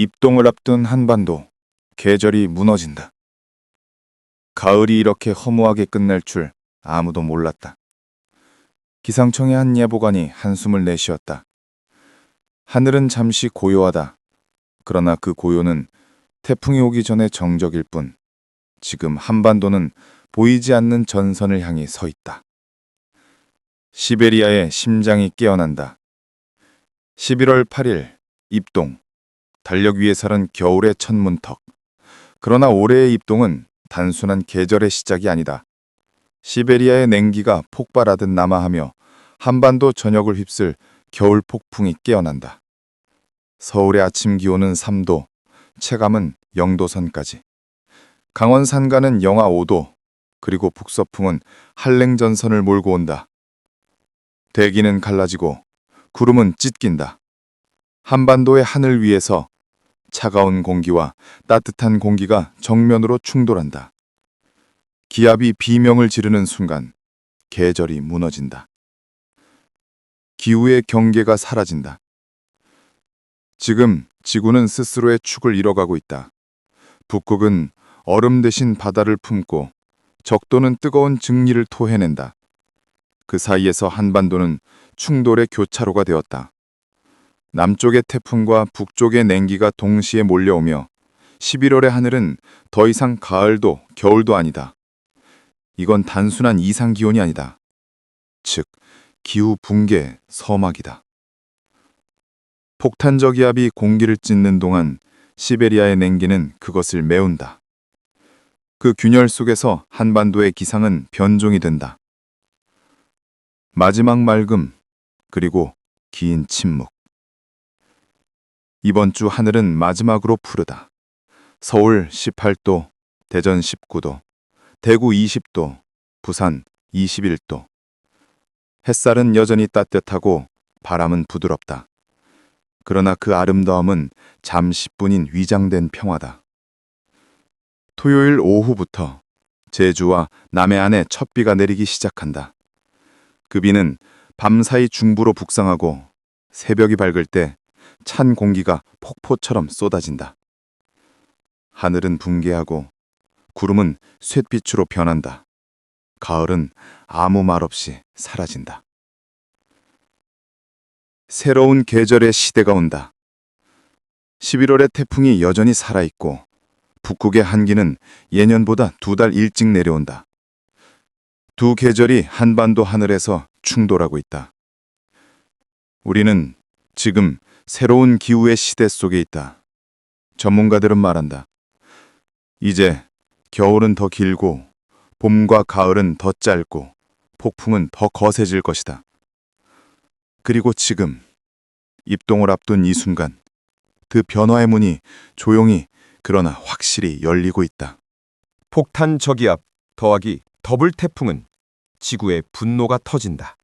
입동을 앞둔 한반도, 계절이 무너진다. 가을이 이렇게 허무하게 끝날 줄 아무도 몰랐다. 기상청의 한 예보관이 한숨을 내쉬었다. 하늘은 잠시 고요하다. 그러나 그 고요는 태풍이 오기 전에 정적일 뿐, 지금 한반도는 보이지 않는 전선을 향해 서 있다. 시베리아의 심장이 깨어난다. 11월 8일, 입동. 달력 위에 서는 겨울의 첫 문턱. 그러나 올해의 입동은 단순한 계절의 시작이 아니다. 시베리아의 냉기가 폭발하듯 남하하며 한반도 전역을 휩쓸 겨울 폭풍이 깨어난다. 서울의 아침 기온은 3도, 체감은 0도선까지. 강원 산간은 영하 5도, 그리고 북서풍은 한랭전선을 몰고 온다. 대기는 갈라지고 구름은 찢긴다. 한반도의 하늘 위에서 차가운 공기와 따뜻한 공기가 정면으로 충돌한다. 기압이 비명을 지르는 순간 계절이 무너진다. 기후의 경계가 사라진다. 지금 지구는 스스로의 축을 잃어가고 있다. 북극은 얼음 대신 바다를 품고 적도는 뜨거운 증리를 토해낸다. 그 사이에서 한반도는 충돌의 교차로가 되었다. 남쪽의 태풍과 북쪽의 냉기가 동시에 몰려오며 11월의 하늘은 더 이상 가을도 겨울도 아니다. 이건 단순한 이상 기온이 아니다. 즉, 기후 붕괴 서막이다. 폭탄 저기압이 공기를 찢는 동안 시베리아의 냉기는 그것을 메운다. 그 균열 속에서 한반도의 기상은 변종이 된다. 마지막 맑음, 그리고 긴 침묵. 이번 주 하늘은 마지막으로 푸르다. 서울 18도, 대전 19도, 대구 20도, 부산 21도. 햇살은 여전히 따뜻하고 바람은 부드럽다. 그러나 그 아름다움은 잠시뿐인 위장된 평화다. 토요일 오후부터 제주와 남해안에 첫 비가 내리기 시작한다. 그 비는 밤사이 중부로 북상하고 새벽이 밝을 때 찬 공기가 폭포처럼 쏟아진다. 하늘은 붕괴하고 구름은 쇳빛으로 변한다. 가을은 아무 말 없이 사라진다. 새로운 계절의 시대가 온다. 11월의 태풍이 여전히 살아있고 북극의 한기는 예년보다 두 달 일찍 내려온다. 두 계절이 한반도 하늘에서 충돌하고 있다. 우리는 지금 새로운 기후의 시대 속에 있다. 전문가들은 말한다. 이제 겨울은 더 길고 봄과 가을은 더 짧고 폭풍은 더 거세질 것이다. 그리고 지금 입동을 앞둔 이 순간 그 변화의 문이 조용히 그러나 확실히 열리고 있다. 폭탄 저기압 더하기 더블 태풍은 지구의 분노가 터진다.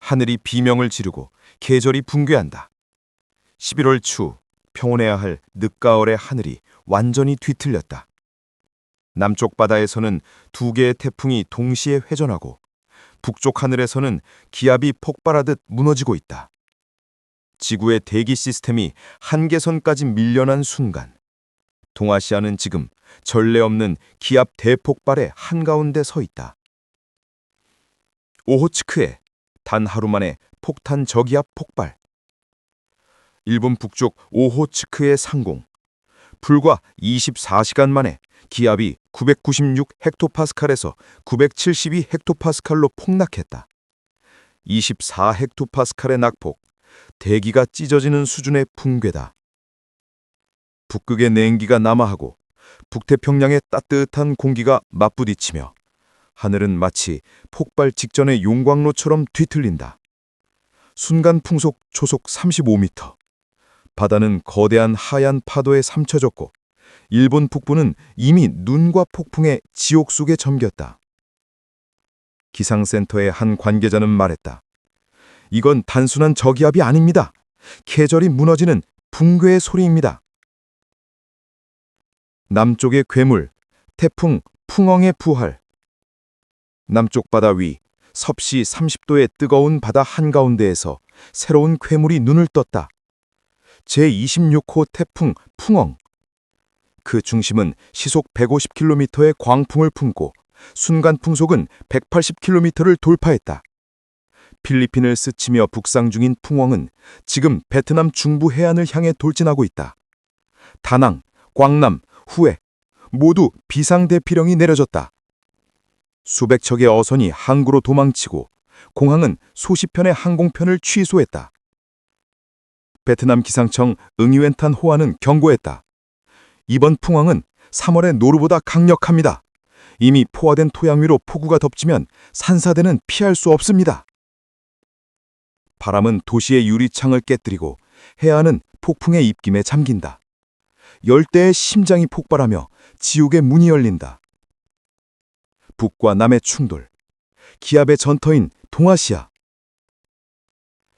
하늘이 비명을 지르고 계절이 붕괴한다. 11월 초 평온해야 할 늦가을의 하늘이 완전히 뒤틀렸다. 남쪽 바다에서는 두 개의 태풍이 동시에 회전하고 북쪽 하늘에서는 기압이 폭발하듯 무너지고 있다. 지구의 대기 시스템이 한계선까지 밀려난 순간 동아시아는 지금 전례 없는 기압 대폭발의 한가운데 서 있다. 오호츠크에 단 하루 만에 폭탄 저기압 폭발. 일본 북쪽 오호츠크의 상공. 불과 24시간 만에 기압이 996 헥토파스칼에서 972 헥토파스칼로 폭락했다. 24 헥토파스칼의 낙폭, 대기가 찢어지는 수준의 붕괴다. 북극의 냉기가 남하하고 북태평양의 따뜻한 공기가 맞부딪히며 하늘은 마치 폭발 직전의 용광로처럼 뒤틀린다. 순간 풍속 초속 35m. 바다는 거대한 하얀 파도에 삼쳐졌고 일본 북부는 이미 눈과 폭풍의 지옥 속에 잠겼다. 기상센터의 한 관계자는 말했다. 이건 단순한 저기압이 아닙니다. 계절이 무너지는 붕괴의 소리입니다. 남쪽의 괴물, 태풍, 풍엉의 부활. 남쪽 바다 위, 섭씨 30도의 뜨거운 바다 한가운데에서 새로운 괴물이 눈을 떴다. 제26호 태풍 풍엉. 그 중심은 시속 150km의 광풍을 품고 순간 풍속은 180km를 돌파했다. 필리핀을 스치며 북상 중인 풍엉은 지금 베트남 중부 해안을 향해 돌진하고 있다. 다낭, 광남, 후에 모두 비상대피령이 내려졌다. 수백 척의 어선이 항구로 도망치고 공항은 수십 편의 항공편을 취소했다. 베트남 기상청 응이웬탄 호안은 경고했다. 이번 풍황은 3월의 노루보다 강력합니다. 이미 포화된 토양 위로 폭우가 덮치면 산사대는 피할 수 없습니다. 바람은 도시의 유리창을 깨뜨리고 해안은 폭풍의 입김에 잠긴다. 열대의 심장이 폭발하며 지옥의 문이 열린다. 북과 남의 충돌, 기압의 전터인 동아시아.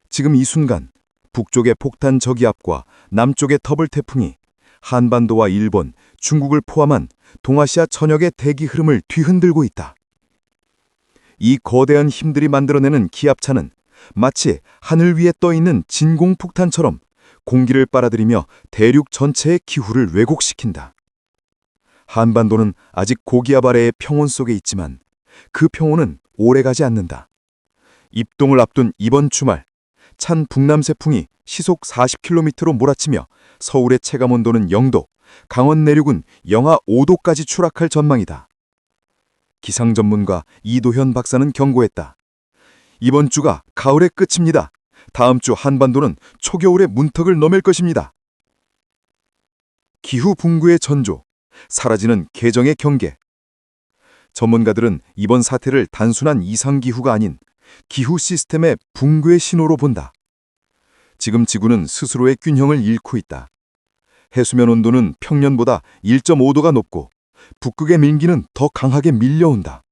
지금 이 순간 북쪽의 폭탄 저기압과 남쪽의 더블 태풍이 한반도와 일본, 중국을 포함한 동아시아 전역의 대기 흐름을 뒤흔들고 있다. 이 거대한 힘들이 만들어내는 기압차는 마치 하늘 위에 떠 있는 진공폭탄처럼 공기를 빨아들이며 대륙 전체의 기후를 왜곡시킨다. 한반도는 아직 고기압 아래의 평온 속에 있지만 그 평온은 오래가지 않는다. 입동을 앞둔 이번 주말, 찬 북남세 풍이 시속 40km로 몰아치며 서울의 체감온도는 0도, 강원 내륙은 영하 5도까지 추락할 전망이다. 기상 전문가 이도현 박사는 경고했다. 이번 주가 가을의 끝입니다. 다음 주 한반도는 초겨울의 문턱을 넘을 것입니다. 기후 붕괴의 전조, 사라지는 계정의 경계. 전문가들은 이번 사태를 단순한 이상기후가 아닌 기후 시스템의 붕괴 신호로 본다. 지금 지구는 스스로의 균형을 잃고 있다. 해수면 온도는 평년보다 1.5도가 높고 북극의 밀기는 더 강하게 밀려온다.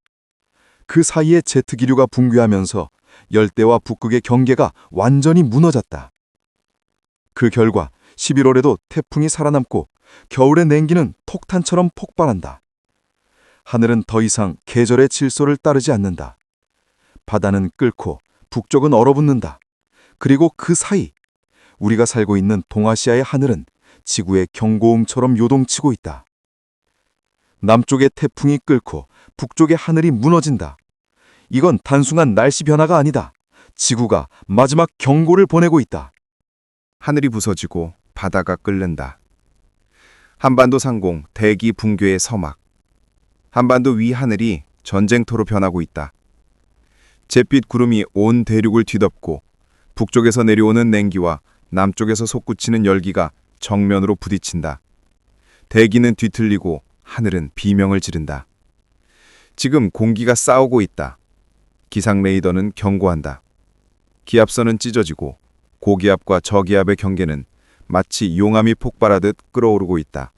그 사이에 제트기류가 붕괴하면서 열대와 북극의 경계가 완전히 무너졌다. 그 결과 11월에도 태풍이 살아남고 겨울의 냉기는 폭탄처럼 폭발한다. 하늘은 더 이상 계절의 질서를 따르지 않는다. 바다는 끓고 북쪽은 얼어붙는다. 그리고 그 사이 우리가 살고 있는 동아시아의 하늘은 지구의 경고음처럼 요동치고 있다. 남쪽의 태풍이 끓고 북쪽의 하늘이 무너진다. 이건 단순한 날씨 변화가 아니다. 지구가 마지막 경고를 보내고 있다. 하늘이 부서지고 바다가 끓는다. 한반도 상공 대기 붕괴의 서막. 한반도 위 하늘이 전쟁터로 변하고 있다. 잿빛 구름이 온 대륙을 뒤덮고 북쪽에서 내려오는 냉기와 남쪽에서 솟구치는 열기가 정면으로 부딪힌다. 대기는 뒤틀리고 하늘은 비명을 지른다. 지금 공기가 싸우고 있다. 기상 레이더는 경고한다. 기압선은 찢어지고 고기압과 저기압의 경계는 마치 용암이 폭발하듯 끓어오르고 있다.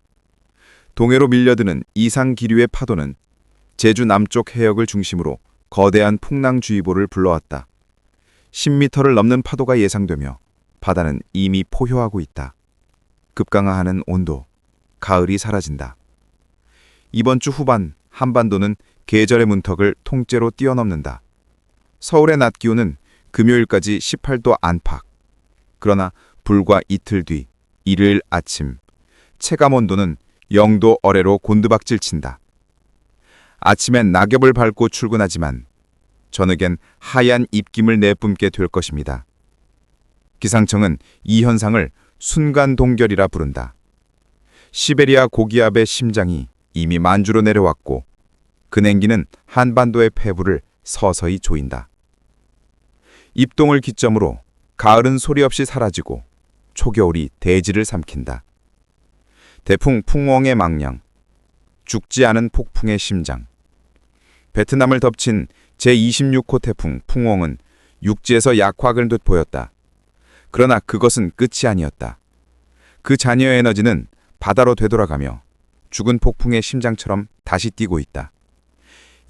동해로 밀려드는 이상 기류의 파도는 제주 남쪽 해역을 중심으로 거대한 풍랑주의보를 불러왔다. 10m를 넘는 파도가 예상되며 바다는 이미 포효하고 있다. 급강하하는 온도, 가을이 사라진다. 이번 주 후반 한반도는 계절의 문턱을 통째로 뛰어넘는다. 서울의 낮 기온은 금요일까지 18도 안팎. 그러나 불과 이틀 뒤 일요일 아침 체감 온도는 0도 어래로 곤두박질 친다. 아침엔 낙엽을 밟고 출근하지만 저녁엔 하얀 입김을 내뿜게 될 것입니다. 기상청은 이 현상을 순간 동결이라 부른다. 시베리아 고기압의 심장이 이미 만주로 내려왔고 그 냉기는 한반도의 폐부를 서서히 조인다. 입동을 기점으로 가을은 소리 없이 사라지고 초겨울이 대지를 삼킨다. 태풍 풍웡의 망령, 죽지 않은 폭풍의 심장. 베트남을 덮친 제26호 태풍 풍웡은 육지에서 약화를 듯 보였다. 그러나 그것은 끝이 아니었다. 그 잔여 에너지는 바다로 되돌아가며 죽은 폭풍의 심장처럼 다시 뛰고 있다.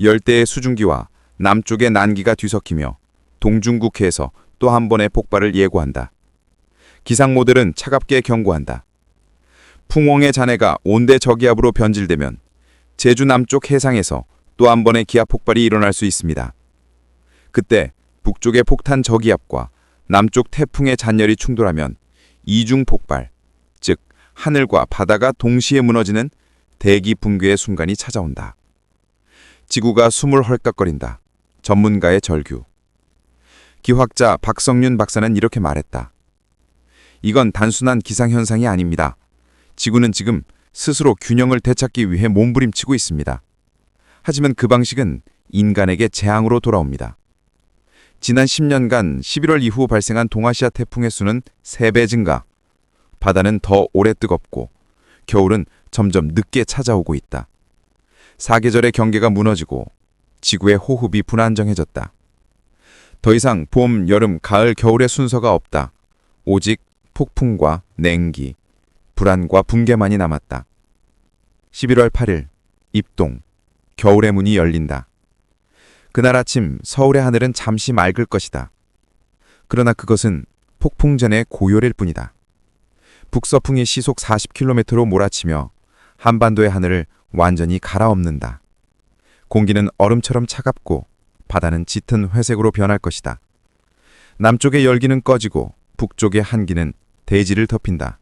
열대의 수증기와 남쪽의 난기가 뒤섞이며 동중국해에서 또 한 번의 폭발을 예고한다. 기상 모델은 차갑게 경고한다. 풍웡의 잔해가 온대 저기압으로 변질되면 제주 남쪽 해상에서 또 한 번의 기압 폭발이 일어날 수 있습니다. 그때 북쪽의 폭탄 저기압과 남쪽 태풍의 잔열이 충돌하면 이중 폭발, 즉 하늘과 바다가 동시에 무너지는 대기 붕괴의 순간이 찾아온다. 지구가 숨을 헐떡거린다. 전문가의 절규. 기학자 박성윤 박사는 이렇게 말했다. 이건 단순한 기상현상이 아닙니다. 지구는 지금 스스로 균형을 되찾기 위해 몸부림치고 있습니다. 하지만 그 방식은 인간에게 재앙으로 돌아옵니다. 지난 10년간 11월 이후 발생한 동아시아 태풍의 수는 3배 증가. 바다는 더 오래 뜨겁고 겨울은 점점 늦게 찾아오고 있다. 사계절의 경계가 무너지고 지구의 호흡이 불안정해졌다. 더 이상 봄, 여름, 가을, 겨울의 순서가 없다. 오직 폭풍과 냉기, 불안과 붕괴만이 남았다. 11월 8일, 입동, 겨울의 문이 열린다. 그날 아침 서울의 하늘은 잠시 맑을 것이다. 그러나 그것은 폭풍 전의 고열일 뿐이다. 북서풍이 시속 40km로 몰아치며 한반도의 하늘을 완전히 갈아엎는다. 공기는 얼음처럼 차갑고 바다는 짙은 회색으로 변할 것이다. 남쪽의 열기는 꺼지고 북쪽의 한기는 대지를 덮인다.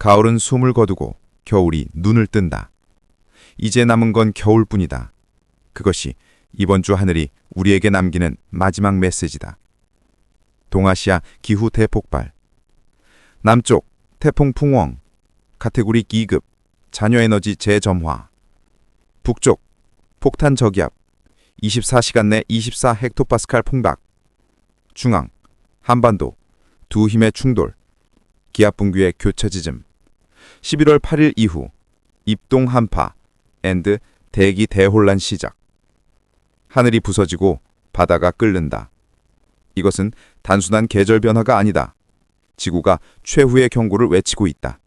가을은 숨을 거두고 겨울이 눈을 뜬다. 이제 남은 건 겨울뿐이다. 그것이 이번 주 하늘이 우리에게 남기는 마지막 메시지다. 동아시아 기후 대폭발. 남쪽 태풍 풍웡, 카테고리 2급, 잔여에너지 재점화. 북쪽 폭탄 저기압, 24시간 내 24 헥토파스칼 풍박. 중앙 한반도 두 힘의 충돌, 기압 붕괴의 교차 지점. 11월 8일 이후 입동 한파 앤드 대기 대혼란 시작. 하늘이 부서지고 바다가 끓는다. 이것은 단순한 계절 변화가 아니다. 지구가 최후의 경고를 외치고 있다.